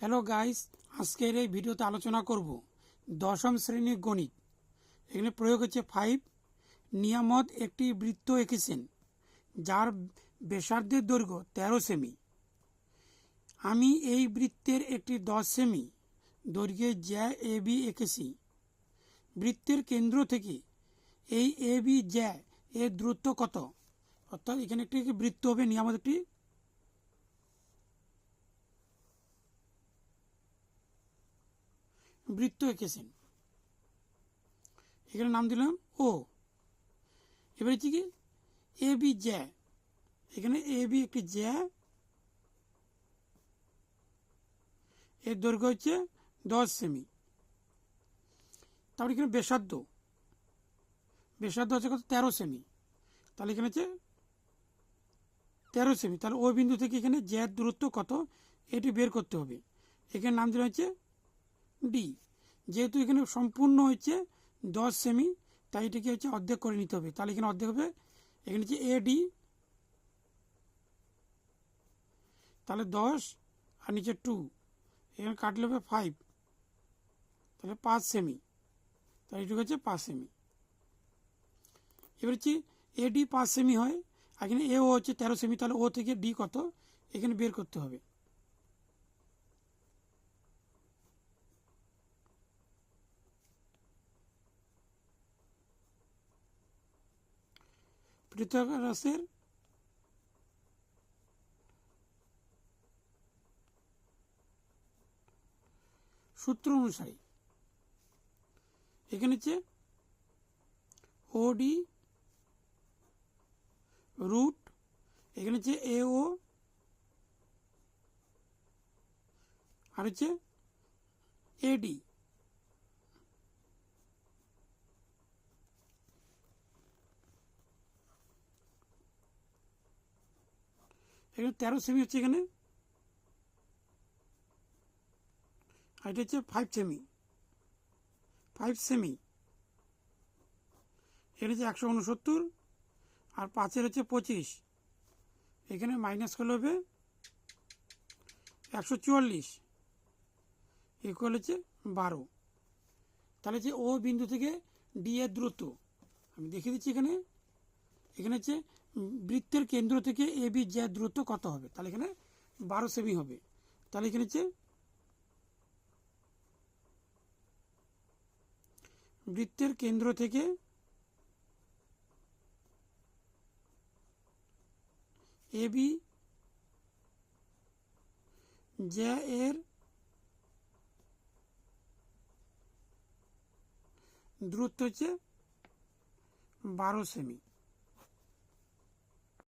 Hello guys, আজকের এই ভিডিওতে আলোচনা করব দশম শ্রেণির গণিত। এখানে প্রয়োগ হচ্ছে ফাইভ নিয়ামত একটি বৃত্ত এঁকেছেন, যার ব্যাসার্ধের দৈর্ঘ্য তেরো সেমি আমি এই বৃত্তের একটি দশ সেমি দৈর্ঘ্যের জ্যা এ বি এঁকেছি। বৃত্তের কেন্দ্র থেকে এই এ বি জ্যা এর দূরত্ব কত? অর্থাৎ এখানে একটি বৃত্ত হবে, নিয়ামত একটি বৃত্ত এঁকেছেন। এখানে নাম দিলাম ও। এবার হচ্ছে কি? এ, বি, জ্যা। এখানে এ, বি একটি জ্যা। এর দৈর্ঘ্য হচ্ছে দশ সেমি। তারপরে এখানে বেসার্ধ বেসার্ধ হচ্ছে কত? তেরো সেমি। তাহলে এখানে হচ্ছে তেরো সেমি। তাহলে ওই বিন্দু থেকে এখানে জ্যার দূরত্ব কত? এটি বের করতে হবে। এখানে নাম দিলাম হচ্ছে ডি যেহেতু এখানে সম্পূর্ণ হচ্ছে দশ সেমি তাই এটাকে হচ্ছে অর্ধেক করে নিতে হবে। তাহলে এখানে অর্ধেক হবে, এখানে হচ্ছে এ ডি তাহলে দশ আর নিচে টু এখানে কাটলে হবে ফাইভ তাহলে পাঁচ সেমি তাহলে এটুকু হচ্ছে পাঁচ সেমি এবার হচ্ছে এ ডি পাঁচ সেমি হয় এখানে এ ও হচ্ছে তেরো সেমি তাহলে ও থেকে ডি কত? এখানে বের করতে হবে। পৃথক রাসের সূত্র অনুসারে এখানে হচ্ছে ওডি রুট এখানে হচ্ছে এ ও আর হচ্ছে এডি এখানে তেরো সেমি হচ্ছে এখানে। আর এটা হচ্ছে ফাইভ সেমি ফাইভ সেমি এখানে হচ্ছে একশো উনসত্তর আর পাঁচের হচ্ছে পঁচিশ। এখানে মাইনাস করলে হবে একশো চুয়াল্লিশ। ইকুয়াল হচ্ছে বারো। তাহলে হচ্ছে ও বিন্দু থেকে ডি এর দূরত্ব। আমি দেখিয়ে দিচ্ছি এখানে। এখানে হচ্ছে বৃত্তের কেন্দ্র থেকে এ, বি, জ্যা দূরত্ব কত হবে? তাহলে এখানে বারো সেমি হবে। তাহলে এখানে হচ্ছে বৃত্তের কেন্দ্র থেকে এ, বি, জ্যা এর দূরত্ব হচ্ছে বারো সেমি।